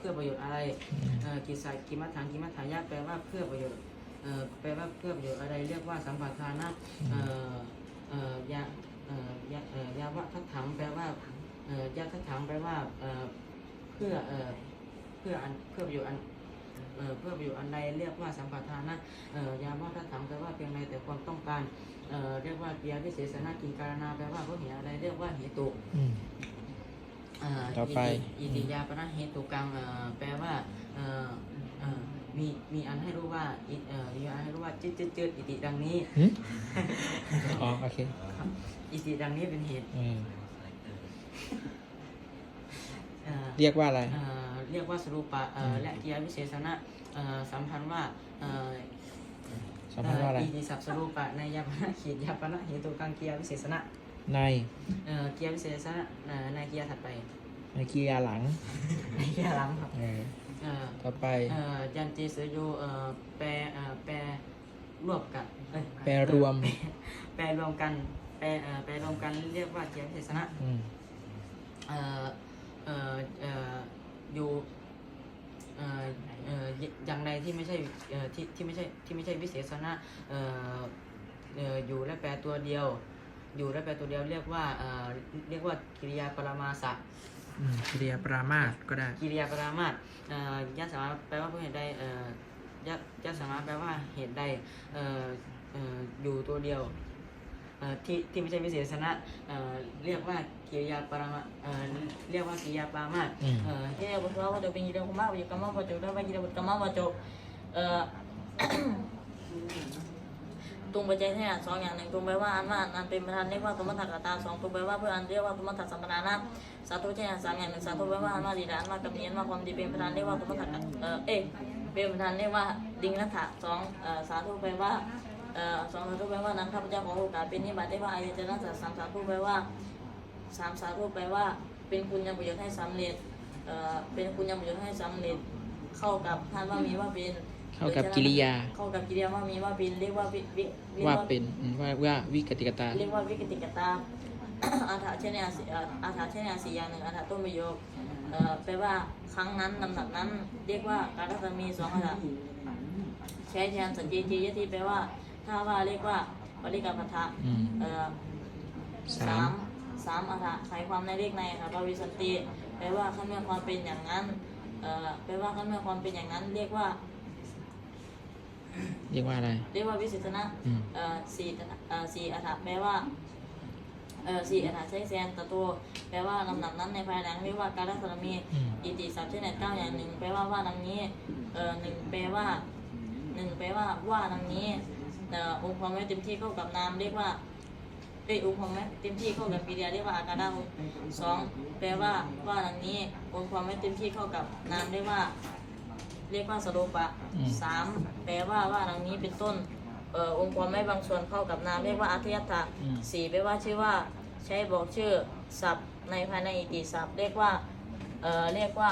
เพื่อประโยชน์อะไรกิสักิมัฏฐานกิมัฏฐายะแปลว่าเพื่อประโยชน์แปลว่าเพื่อประโยชน์อะไรเรียกว่าสัมปทานะยะยาวะทัตถังแปลว่ายะทัตถังแปลว่าเพื่อเพื่ออันเพื่อประโยชน์อันเพื่อประโยชน์อันใดเรียกว่าสัมปทานะยาวะทัตถังแปลว่าเพียงใดแต่ความต้องการเรียกว่าเปียวิเศษณกินการนาแปลว่าเพราะเหตุอะไรเรียกว่าเหตุอืมเอ่อ ต่อไป อิติอิติยาปนะเหตุกังเอ่อแปลว่าเอ่อเอ่อมีมีอันให้รู้ว่าอิเอ่อมีอันให้รู้ว่าจืดจืดจืดอิติดังนี้หึอ๋อโอเคอิติดังนี้เป็นเหตุเออเอ่อเรียกว่าอะไรเอ่อเรียกว่าสรูปะเอ่อและกิยาวิเศษณะเอ่อสัมพันธ์ว่าเอ่อสัมพันธ์ว่าอะไรอิติสัพสรูปะในยาปนะขีดยาปนะเหตุกังกิยาวิเศษณะ ในเอ่อกิยาวิเศษณะเอ่อในกิยาถัดไปในกียาหลังในกิยาหลังครับเออเอ่อต่อไป เอ่อยันจีเสยโยเอ่อแปลเอ่อแปลรวบกันเอ้ยแปลรวม แปลรวมกันแปลเอ่อแปลรวมกันเรียกว่าเจียวิเศษณะอืมเอ่อเอ่อเอ่ออยู่เอ่อเอ่ออย่างใดที่ไม่ใช่เอ่อที่ที่ไม่ใช่ที่ไม่ใช่วิเศษณะเอ่อเอ่ออยู่และแปลตัวเดียว อยู่และแปลตัวเดียวเรียกว่าเอ่อเรียกว่ากิริยาปรมาสะอืมกิริยาปรามาสก็ได้ กิริยาปรามาสเอ่อยะสามารถแปลว่าเพราะเหตุใดเอ่อยะยะสามารถแปลว่าเหตุใดเอ่อเอ่ออยู่ตัวเดียวเอ่อที่ที่ไม่ใช่วิเศษณะเอ่อเรียกว่ากิริยาปรามาเอ่อเรียกว่ากิริยาปรามาสอืม เอ่อที่เรียกว่าว่าจะเป็นกิริยาคุมาวิกรรมวัจจุได้ว่ากิริยาบุตรกรรมวัจจุเอ่อ ตรงปัจจัยที่สองอย่างหนึ่งตรงแปว่าอันว่าอันเป็นประธานเรียกว่าตุมัตถกตาสองตรงแปว่าเพื่ออันเรียกว่าตุมัตถสัมปนานะสาธุเช่นสามอย่างหนึ่งสาธุแปว่าอันว่าดีดานว่ากับเนียนว่าความดีเป็นประธานเรียกว่าตุมัตถกเออเอ๊ะเป็นประธานเรียกว่าดิงนัตถะสองเออสาธุแปว่าเออสองสาธุแปว่านั้นข้าพเจ้าขอโอกาสเป็นนิบัติได้ว่าอายจนะสัตสามสาธุแปว่าสามสาธุแปว่าเป็นคุณยังประโยชน์ให้สำเร็จเออเป็นคุณยังประโยชน์ให้สำเร็จเข้ากับท่านว่ามีว่าเป็น เข้ากับกิริยา เข้ากับกิริยาว่ามีว่าเป็นเรียกว่าวิวิเรียกว่าเป็นอืมว่าว่าวิกติกตา เรียกว่าวิกติกตาอาถาเช่นอาสีอาถาเช่นอาสีอย่างหนึ่งอาถาต้นประโยคเอ่อแปลว่าครั้งนั้นลำดับนั้น เรียกว่าการรัตมีสองอาถาใช้แทนสัจเจจียติแปลว่า ถ้าว่าเรียกว่าปริกับปทะอืมเอ่อสาสามมสามอาถาไขความในเลขในค่ะปวิสันติแปลว่าขั้นเมื่อความเป็นอย่างนั้นเอ่อแปลว่าขั้นเมื่อความเป็นอย่างนั้น เรียกว่า เรียกว่าอะไร เรียกว่าวิสิทนะอืม เอ่อสี่เอ่อสี่อัฏฐะแปลว่าเอ่อสี่อัฏฐะใช้แซนตะตัวแปลว่าลำดับนั้นในภายหลังเรียกว่าการรัตมี อืม อิติสัพเช่นเก้าอย่างหนึ่งแปลว่าว่าดังนี้เอ่อหนึ่งแปลว่าหนึ่งแปลว่าว่าดังนี้เอ่อองค์ความไม่เต็มที่เข้ากับนามเรียกว่าเอ้ยองค์ความไม่เต็มที่เข้ากับกิริยาเรียกว่าอาการะสองแปลว่าว่าดังนี้องค์ความไม่เต็มที่เข้ากับนามเรียกว่า เรียกว่าสโลปะอืม สามแปลว่าว่าดังนี้เป็นต้นเอ่อองค์ความไม่บางส่วนเข้ากับนามเรียกว่าอัธยตถะอืม สี่แปลว่าชื่อว่าใช้บอกชื่อศัพท์ในภายในอิติศัพท์เรียกว่าเอ่อเรียกว่า